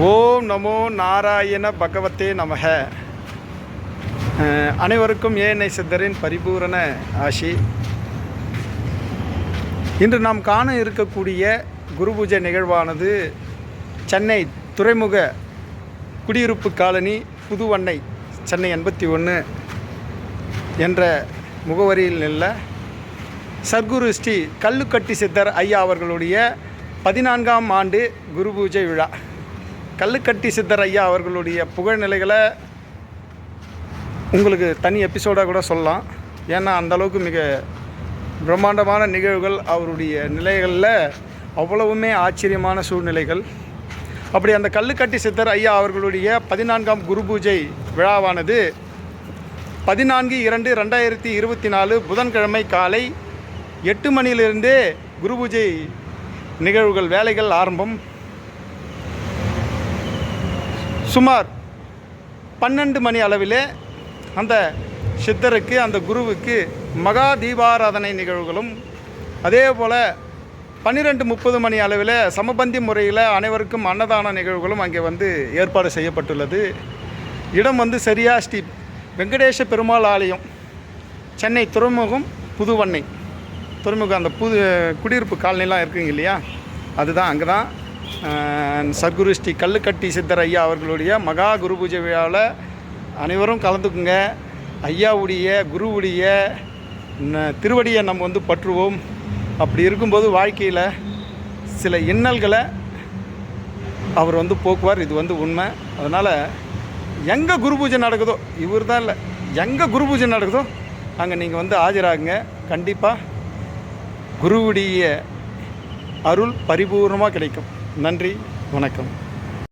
ஓம் நமோ நாராயண பகவத்தே நமக. அனைவருக்கும் ஏனை சித்தரின் பரிபூரண ஆசி. இன்று நாம் காண இருக்கக்கூடிய குரு பூஜை நிகழ்வானது சென்னை துறைமுக குடியிருப்பு காலனி புதுவண்ணை சென்னை எண்பத்தி ஒன்று என்ற முகவரியில் உள்ள சர்க்குரு ஸ்ரீ கல்லுக்கட்டி சித்தர் ஐயா அவர்களுடைய பதினான்காம் ஆண்டு குரு பூஜை விழா. கல்லுக்கட்டி சித்தர் ஐயா அவர்களுடைய புகழ்நிலைகளை உங்களுக்கு தனி எபிசோடாக கூட சொல்லலாம். ஏன்னா அந்த அளவுக்கு மிக பிரம்மாண்டமான நிகழ்வுகள் அவருடைய நிலைகளில் அவ்வளவுமே ஆச்சரியமான சூழ்நிலைகள். அப்படி அந்த கல்லுக்கட்டி சித்தர் ஐயா அவர்களுடைய பதினான்காம் குரு பூஜை விழாவானது பதினான்கு இரண்டு ரெண்டாயிரத்தி இருபத்தி நாலு புதன்கிழமை காலை எட்டு மணியிலிருந்தே குரு பூஜை நிகழ்வுகள் வேலைகள் ஆரம்பம். சுமார் பன்னெண்டு மணி அளவிலே அந்த சித்தருக்கு அந்த குருவுக்கு மகா தீபாராதனை நிகழ்வுகளும் அதே போல் பன்னிரெண்டு முப்பது மணி அளவில் சமபந்தி முறையில் அனைவருக்கும் அன்னதான நிகழ்வுகளும் அங்கே வந்து ஏற்பாடு செய்யப்பட்டுள்ளது. இடம் வந்து சரியா ஸ்ரீ வெங்கடேஷ பெருமாள் ஆலயம் சென்னை துறைமுகம் புதுவண்ணை. துறைமுகம் அந்த புது குடியிருப்பு காலனிலாம் இருக்குங்க இல்லையா? அதுதான் அங்கே தான் சத்குரு ஸ்ரீ கல்லுக்கட்டி சித்தர் ஐயா அவர்களுடைய மகா குரு பூஜை விழாவில் அனைவரும் கலந்துக்குங்க. ஐயாவுடைய குருவுடைய திருவடியை நம்ம வந்து பற்றுவோம். அப்படி இருக்கும்போது வாழ்க்கையில் சில இன்னல்களை அவர் வந்து போக்குவார். இது வந்து உண்மை. அதனால் எங்கே குரு பூஜை நடக்குதோ இவர் தான் இல்லை எங்கே குரு பூஜை நடக்குதோ அங்கே நீங்கள் வந்து ஆஜராகுங்க. கண்டிப்பாக குருவுடைய அருள் பரிபூர்ணமாக கிடைக்கும். நன்றி வணக்கம்.